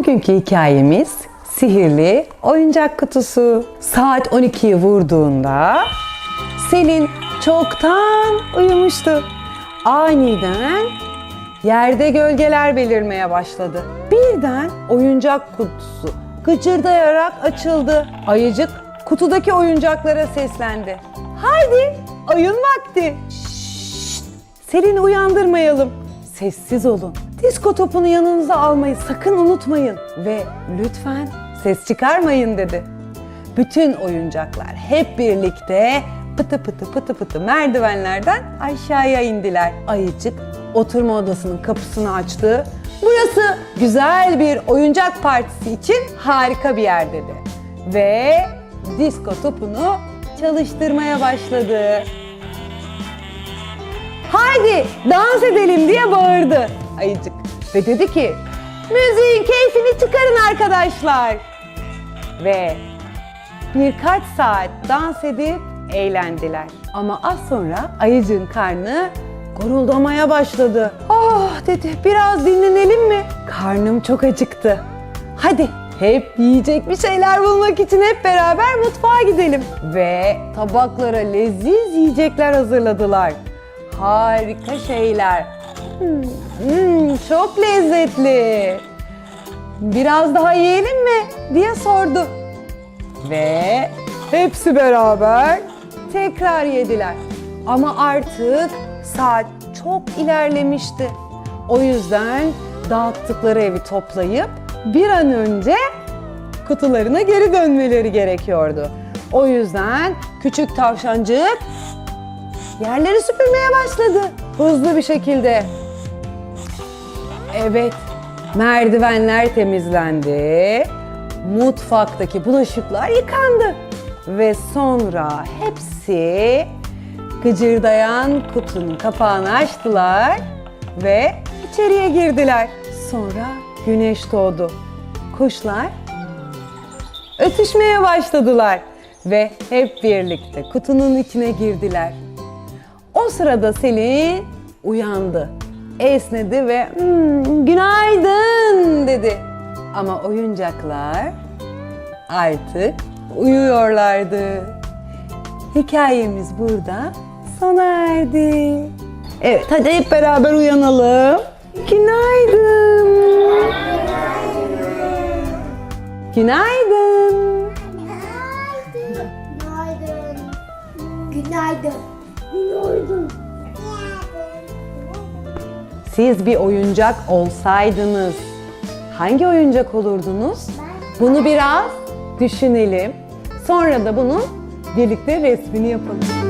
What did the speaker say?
Bugünkü hikayemiz sihirli oyuncak kutusu. Saat 12'yi vurduğunda Selin çoktan uyumuştu. Aniden yerde gölgeler belirmeye başladı. Birden oyuncak kutusu gıcırdayarak açıldı. Ayıcık kutudaki oyuncaklara seslendi. Haydi oyun vakti. Şşt, Selin'i uyandırmayalım. Sessiz olun. Disko topunu yanınıza almayı sakın unutmayın. Ve lütfen ses çıkarmayın dedi. Bütün oyuncaklar hep birlikte pıtı pıtı pıtı pıtı merdivenlerden aşağıya indiler. Ayıcık oturma odasının kapısını açtı. Burası güzel bir oyuncak partisi için harika bir yer dedi. Ve disko topunu çalıştırmaya başladı. Haydi dans edelim diye bağırdı ayıcık. Ve dedi ki müziğin keyfini çıkarın arkadaşlar. Ve birkaç saat dans edip eğlendiler. Ama az sonra ayıcığın karnı guruldamaya başladı. Ah dedi biraz dinlenelim mi? Karnım çok acıktı. Hadi hep yiyecek bir şeyler bulmak için hep beraber mutfağa gidelim. Ve tabaklara leziz yiyecekler hazırladılar. Harika şeyler. Hmm, çok lezzetli. Biraz daha yiyelim mi? diye sordu. Ve hepsi beraber tekrar yediler. Ama artık saat çok ilerlemişti. O yüzden dağıttıkları evi toplayıp bir an önce kutularına geri dönmeleri gerekiyordu. O yüzden küçük tavşancık yerleri süpürmeye başladı hızlı bir şekilde. Evet, merdivenler temizlendi. Mutfaktaki bulaşıklar yıkandı. Ve sonra hepsi gıcırdayan kutunun kapağını açtılar ve içeriye girdiler. Sonra güneş doğdu. Kuşlar ötüşmeye başladılar ve hep birlikte kutunun içine girdiler. O sırada Selin uyandı. Esnedi ve "Hmm, günaydın dedi. Ama oyuncaklar artık uyuyorlardı. Hikayemiz burada sona erdi. Evet hadi hep beraber uyanalım. Günaydın. Günaydın. Günaydın. Günaydın. Günaydın. Siz bir oyuncak olsaydınız hangi oyuncak olurdunuz? Bunu biraz düşünelim. Sonra da bunun birlikte resmini yapalım.